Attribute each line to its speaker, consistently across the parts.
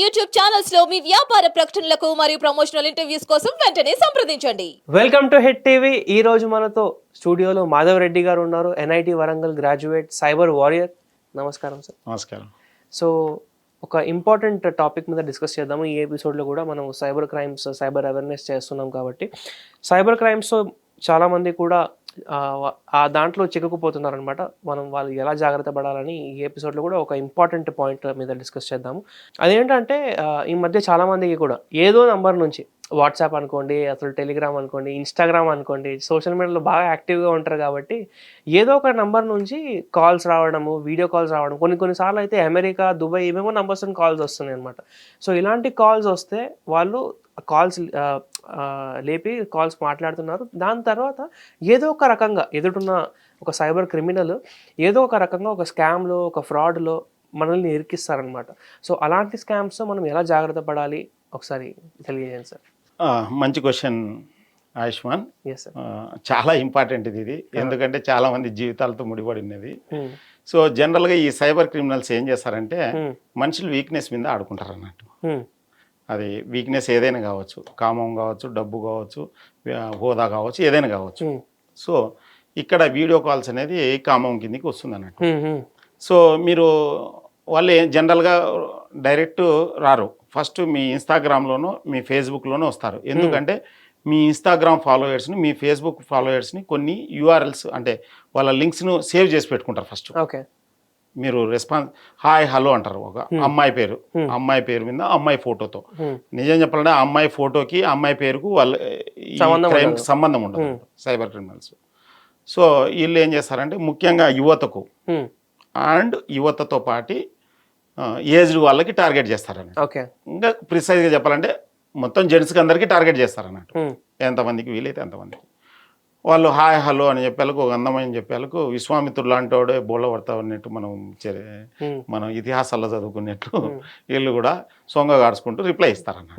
Speaker 1: YouTube ఛానల్స్లో మీ వ్యాపార ప్రకటనలకు మరియు ప్రమోషనల్ ఇంటర్వ్యూస్ కోసం వెంటనే సంప్రదించండి.
Speaker 2: వెల్కమ్ టు హిట్ టీవీ ఈ రోజు మనతో స్టూడియోలో మాధవ్ రెడ్డి గారు ఉన్నారు NIT Warangal graduate cyber warrior నమస్కారం సార్.
Speaker 3: నమస్కారం.
Speaker 2: సో ఒక ఇంపార్టెంట్ టాపిక్ మీద డిస్కస్ చేద్దాము. ఈ ఎపిసోడ్లో కూడా మనం సైబర్ క్రైమ్స్ సైబర్ అవేర్నెస్ చేస్తున్నాం కాబట్టి. సైబర్ క్రైమ్స్ చాలామంది కూడా ఆ, దాంట్లో చిక్కుకుపోతున్నారనమాట. మనం వాళ్ళు ఎలా జాగ్రత్త పడాలని ఈ ఎపిసోడ్లో కూడా ఒక ఇంపార్టెంట్ పాయింట్ మీద డిస్కస్ చేద్దాము. అదేంటంటే ఈ మధ్య చాలామందికి కూడా ఏదో నంబర్ నుంచి వాట్సాప్ అనుకోండి అసలు టెలిగ్రామ్ అనుకోండి ఇన్స్టాగ్రామ్ అనుకోండి సోషల్ మీడియాలో బాగా యాక్టివ్గా ఉంటారు కాబట్టి ఏదో ఒక నంబర్ నుంచి కాల్స్ రావడము వీడియో కాల్స్ రావడం కొన్ని కొన్నిసార్లు అయితే అమెరికా దుబాయ్ ఏమేమో నంబర్స్ కాల్స్ వస్తున్నాయి అనమాట సో ఇలాంటి కాల్స్ వస్తే వాళ్ళు కాల్స్ లేపి కాల్స్ మాట్లాడుతున్నారు. దాని తర్వాత ఏదో ఒక రకంగా ఎదుటిన్న ఒక సైబర్ క్రిమినల్ ఏదో ఒక రకంగా ఒక స్కామ్లో ఒక ఫ్రాడ్లో మనల్ని ఇరికిస్తారనమాట సో అలాంటి స్కామ్స్ మనం ఎలా జాగ్రత్త పడాలి? ఒకసారి తెలియజేయండి సార్.
Speaker 3: మంచి క్వశ్చన్ ఆయుష్మాన్. చాలా ఇంపార్టెంట్ ఇది ఇది. ఎందుకంటే చాలా మంది జీవితాలతో ముడిపడి ఉన్నది సో జనరల్గా ఈ సైబర్ క్రిమినల్స్ ఏం చేస్తారంటే మనుషులు వీక్నెస్ మీద ఆడుకుంటారు అన్నట్టు అది వీక్నెస్ ఏదైనా కావచ్చు కామం కావచ్చు డబ్బు కావచ్చు హోదా కావచ్చు ఏదైనా కావచ్చు. సో ఇక్కడ వీడియో కాల్స్ అనేది కామం కిందకి వస్తుంది అన్నట్టు సో మీరు వాళ్ళు ఏం- జనరల్గా డైరెక్ట్ రారు. ఫస్ట్ మీ ఇన్స్టాగ్రామ్లోనో మీ ఫేస్బుక్లోనో వస్తారు. ఎందుకంటే మీ ఇన్స్టాగ్రామ్ ఫాలోయర్స్ని మీ ఫేస్బుక్ ఫాలోయర్స్ని కొన్ని యూఆర్ఎల్స్ అంటే వాళ్ళ లింక్స్ను సేవ్ చేసి పెట్టుకుంటారు ఫస్ట్.
Speaker 2: ఓకే.
Speaker 3: మీరు రెస్పాన్స్ హాయ్ హలో అంటారు ఒక అమ్మాయి పేరు. అమ్మాయి పేరు మీద అమ్మాయి ఫోటోతో. నిజం చెప్పాలంటే ఆ అమ్మాయి ఫోటోకి అమ్మాయి పేరుకు వాళ్ళ ఈ
Speaker 2: సంబంధం
Speaker 3: crime
Speaker 2: ఉండదు.
Speaker 3: కి సంబంధం ఉండదు. Cyber criminals. సో వీళ్ళు ఏం చేస్తారంటే ముఖ్యంగా యువతకు అండ్ యువతతో పాటి ఏజ్డ్ వాళ్ళకి టార్గెట్ చేస్తారన్నట్టు.
Speaker 2: ఓకే.
Speaker 3: ఇంకా ప్రిసైజ్గా చెప్పాలంటే మొత్తం జెంట్స్కి అందరికీ టార్గెట్ చేస్తారన్నట్టు. ఎంతమందికి వీలైతే ఎంతమందికి వాళ్ళు హాయ్ హలో అని చెప్పేలకు ఒక అందమైన చెప్పేలకు విశ్వామిత్రుడు లాంటి వాడే బోళ్ళ పడతా ఉన్నట్టు మనం చే- మనం ఇతిహాసాల్లో చదువుకున్నట్లు వీళ్ళు కూడా సొంగ గాడుచుకుంటూ రిప్లై ఇస్తారన్న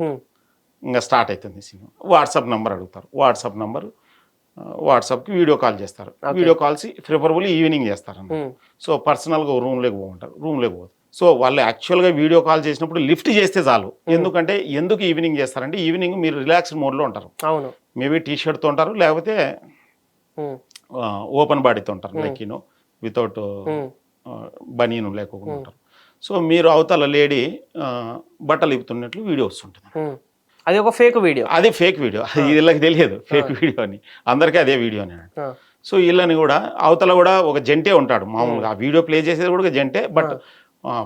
Speaker 3: ఇంకా స్టార్ట్ అవుతుంది సినిమా. వాట్సాప్ నెంబర్ అడుగుతారు. వాట్సాప్ నెంబర్ వాట్సాప్కి వీడియో కాల్ చేస్తారు. వీడియో కాల్స్ ప్రిఫరబుల్ ఈవినింగ్ చేస్తారన్న సో పర్సనల్గా రూమ్లోకి పోమంటారు. రూమ్లోకి పోతారు సో వాళ్ళు యాక్చువల్గా వీడియో కాల్ చేసినప్పుడు లిఫ్ట్ చేస్తే చాలు. ఎందుకంటే ఎందుకు ఈవినింగ్ చేస్తారంటే ఈవినింగ్ మీరు రిలాక్స్డ్ మోడ్లో ఉంటారు.
Speaker 2: అవును.
Speaker 3: మేబీ టీ షర్ట్తో ఉంటారు లేకపోతే ఓపెన్ బాడీతో ఉంటారు లైక్ యూనో వితౌట్ బనీను లేకుండా ఉంటారు. సో మీరు అవతల లేడీ బట్టలు ఇప్పుతున్నట్లు వీడియో వస్తుంటుంది.
Speaker 2: అది ఒక ఫేక్ వీడియో
Speaker 3: అది ఫేక్ వీడియో అది వీళ్ళకి తెలియదు. ఫేక్ వీడియో అని. అందరికీ అదే వీడియో అని సో వీళ్ళని కూడా అవతల కూడా ఒక జంటే ఉంటాడు. మామూలుగా ఆ. వీడియో ప్లే చేసేది కూడా ఒక జంటే బట్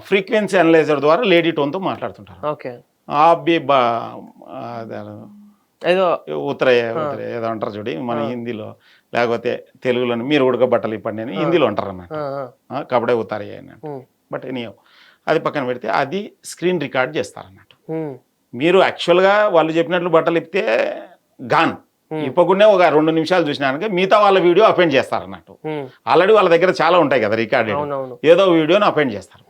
Speaker 3: ఫ్రీక్వెన్సీ అనలైజర్ ద్వారా లేడీ టోన్తో మాట్లాడుతుంటారు.
Speaker 2: ఓకే.
Speaker 3: అదే
Speaker 2: ఏదో
Speaker 3: ఉత్తరయ్య ఉత్తరయ్య ఏదో అంటారు చూడి మన హిందీలో. లేకపోతే తెలుగులో మీరు ఉడక బట్టలు ఇప్పండి అని హిందీలో అంటారు అన్నట్టు
Speaker 2: ఆ,
Speaker 3: కబడే ఉతారయ్య అని బట్ ఎనీయో అది పక్కన పెడితే అది స్క్రీన్ రికార్డ్ చేస్తారన్నట్టు మీరు యాక్చువల్గా వాళ్ళు చెప్పినట్లు బట్టలు ఇప్పితే గాన్ ఇప్పకుండా ఒక రెండు నిమిషాలు చూసినాక మిగతా వాళ్ళ వీడియో అపెండ్ చేస్తారన్నట్టు.
Speaker 2: ఉమ్,
Speaker 3: ఆల్రెడీ వాళ్ళ దగ్గర చాలా ఉంటాయి కదా రికార్డెడ్ ఏదో వీడియోని అపెండ్ చేస్తారు.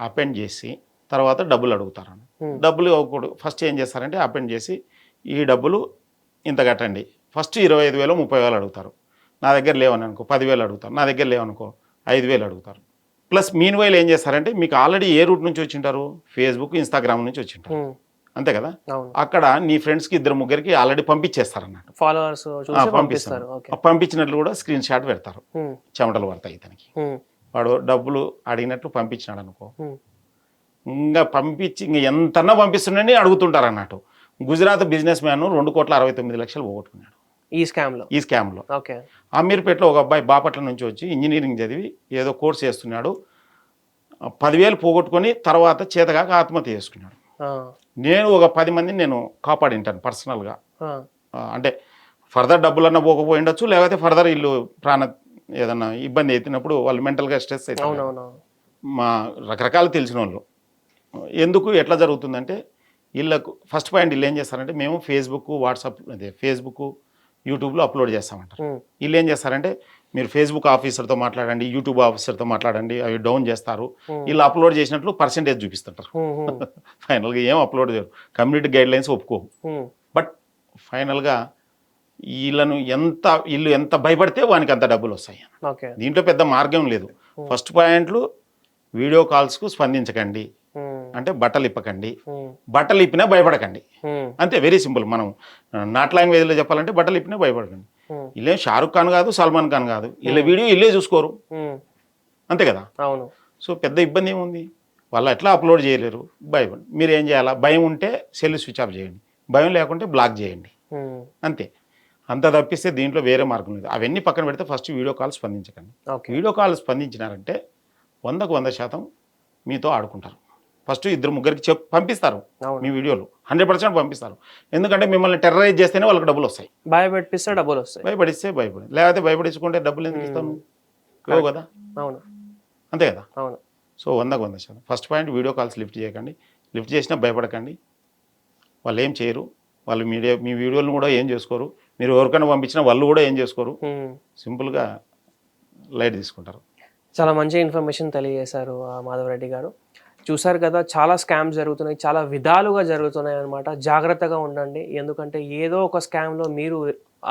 Speaker 3: అపెండ్ చేసి తర్వాత డబ్బులు అడుగుతారు
Speaker 2: Hmm.
Speaker 3: డబ్బులు ఒకడు ఫస్ట్ ఏం చేస్తారంటే అపెండ్ చేసి ఈ డబ్బులు ఇంత కట్టండి. ఫస్ట్ ఇరవై ఐదు వేలు ముప్పై వేలు అడుగుతారు. నా దగ్గర లేవని అనుకో పదివేలు అడుగుతారు. నా దగ్గర లేవనుకో ఐదు వేలు అడుగుతారు. ప్లస్ మీన్ వైల్ ఏం చేస్తారంటే మీకు ఆల్రెడీ ఏ రూట్ నుంచి వచ్చింటారు? ఫేస్బుక్ ఇన్స్టాగ్రామ్ నుంచి వచ్చింటారు. అంతే కదా? అక్కడ నీ ఫ్రెండ్స్కి ఇద్దరు ముగ్గురికి ఆల్రెడీ పంపించేస్తారు అన్నట్టు
Speaker 2: ఫాలోవర్స్ పంపిస్తారు.
Speaker 3: పంపించినట్లు కూడా స్క్రీన్ షాట్ పెడతారు. చెమటలు పడతాయి ఇతనికి. వాడు డబ్బులు అడిగినట్లు పంపించినాడు అనుకో ఇంకా పంపించి ఇంకా ఎంతన్నా పంపిస్తున్నాడని అడుగుతుంటారు అన్నట్టు గుజరాత్ బిజినెస్ మ్యాన్ రెండు కోట్ల అరవై తొమ్మిది లక్షలు పోగొట్టుకున్నాడు.
Speaker 2: ఈ స్కామ్లో
Speaker 3: ఈ స్కామ్లో.
Speaker 2: ఓకే.
Speaker 3: అమీర్పేటలో ఒక అబ్బాయి బాపట్ల నుంచి వచ్చి ఇంజనీరింగ్ చదివి ఏదో కోర్స్ చేస్తున్నాడు. పదివేలు పోగొట్టుకొని తర్వాత చేతగాక ఆత్మహత్య చేసుకున్నాడు. నేను ఒక పది మందిని నేను కాపాడింటాను పర్సనల్గా. అంటే ఫర్దర్ డబ్బులన్నా పోకపోయి ఉండొచ్చు లేకపోతే ఫర్దర్ ఇల్లు ప్రాణ ఏదన్నా ఇబ్బంది అవుతున్నప్పుడు వాళ్ళు మెంటల్గా స్ట్రెస్ అవుతారు మా రకరకాలు తెలిసిన వాళ్ళు ఎందుకు ఎట్లా జరుగుతుందంటే వీళ్ళకు ఫస్ట్ పాయింట్ వీళ్ళు ఏం చేస్తారంటే మేము ఫేస్బుక్ వాట్సాప్ అదే ఫేస్బుక్ యూట్యూబ్లో అప్లోడ్ చేస్తామంటారు. వీళ్ళు ఏం చేస్తారంటే మీరు ఫేస్బుక్ ఆఫీసర్తో మాట్లాడండి యూట్యూబ్ ఆఫీసర్తో మాట్లాడండి అవి డౌన్ చేస్తారు. వీళ్ళు అప్లోడ్ చేసినట్లు పర్సంటేజ్ చూపిస్తుంటారు.
Speaker 2: ఉమ్, ఉమ్,
Speaker 3: ఫైనల్గా ఏం అప్లోడ్ చేయరు. కమ్యూనిటీ గైడ్ లైన్స్ ఒప్పుకోవు బట్ ఫైనల్గా వీళ్ళను ఎంత వీళ్ళు ఎంత భయపడితే వానికి అంత డబ్బులు వస్తాయి. దీంట్లో పెద్ద మార్గం లేదు. ఫస్ట్ పాయింట్లు వీడియో కాల్స్కు స్పందించకండి. అంటే బట్టలు ఇప్పకండి. బట్టలు ఇప్పినా భయపడకండి. అంతే వెరీ సింపుల్ మనం నాట్ లాంగ్వేజ్లో చెప్పాలంటే బట్టలు ఇప్పినా భయపడకండి. ఇల్లేం షారుఖ్ ఖాన్ కాదు సల్మాన్ ఖాన్ కాదు. వీళ్ళ వీడియో ఇల్లే చూసుకోరు. అంతే కదా?
Speaker 2: అవును.
Speaker 3: సో పెద్ద ఇబ్బంది ఏముంది? వాళ్ళు ఎట్లా అప్లోడ్ చేయలేరు? భయం. మీరు ఏం చేయాలా? భయం ఉంటే సెల్ స్విచ్ ఆఫ్ చేయండి. భయం లేకుంటే బ్లాక్ చేయండి. అంతే. అంత తప్పిస్తే దీంట్లో వేరే మార్గం లేదు. అవన్నీ పక్కన పెడితే ఫస్ట్ వీడియో కాల్ స్పందించకండి. వీడియో కాల్ స్పందించినారంటే వందకు వంద శాతం మీతో ఆడుకుంటారు. ఫస్ట్ ఇద్దరు ముగ్గురికి చెప్ పంపిస్తారు. మీ వీడియోలు. హండ్రెడ్ పర్సెంట్ పంపిస్తారు. ఎందుకంటే మిమ్మల్ని టెర్రరైజ్ చేస్తేనే వాళ్ళకి డబ్బులు వస్తాయి.
Speaker 2: భయపెట్టిస్తే డబ్బులు వస్తాయి.
Speaker 3: భయపడిస్తే భయపడి లేకపోతే భయపడించుకుంటే డబ్బులు ఎందుకు ఇస్తాను? లేవు కదా?
Speaker 2: అవును.
Speaker 3: అంతే కదా?
Speaker 2: అవును.
Speaker 3: సో వందకు వంద శాతం. First point video calls lift చేయకండి. లిఫ్ట్ చేసినా భయపడకండి. వాళ్ళు ఏం చేయరు. వాళ్ళు మీడియా మీ వీడియోలను కూడా ఏం చేసుకోరు. మీరు ఎవరికైనా పంపించినా వాళ్ళు కూడా ఏం చేసుకోరు. సింపుల్గా లైట్ తీసుకుంటారు.
Speaker 2: చాలా మంచి ఇన్ఫర్మేషన్ తెలియజేశారు ఆ, మాధవరెడ్డి గారు. చూసారు కదా చాలా స్కామ్స్ జరుగుతున్నాయి చాలా విధాలుగా జరుగుతున్నాయి అనమాట జాగ్రత్తగా ఉండండి. ఎందుకంటే ఏదో ఒక స్కామ్లో మీరు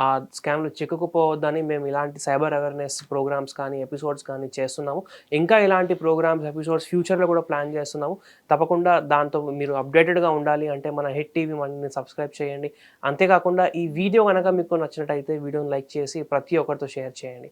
Speaker 2: ఆ స్కామ్లో చిక్కుకుపోవద్దని మేము ఇలాంటి సైబర్ అవేర్నెస్ ప్రోగ్రామ్స్ కానీ ఎపిసోడ్స్ కానీ చేస్తున్నాము. ఇంకా ఇలాంటి ప్రోగ్రామ్స్ ఎపిసోడ్స్ ఫ్యూచర్లో కూడా ప్లాన్ చేస్తున్నాము. తప్పకుండా దాంతో మీరు అప్డేటెడ్గా ఉండాలి అంటే మన హిట్ టీవీ మనల్ని సబ్స్క్రైబ్ చేయండి. అంతేకాకుండా ఈ వీడియో కనుక మీకు నచ్చినట్టయితే వీడియోని లైక్ చేసి ప్రతి ఒక్కరితో షేర్ చేయండి.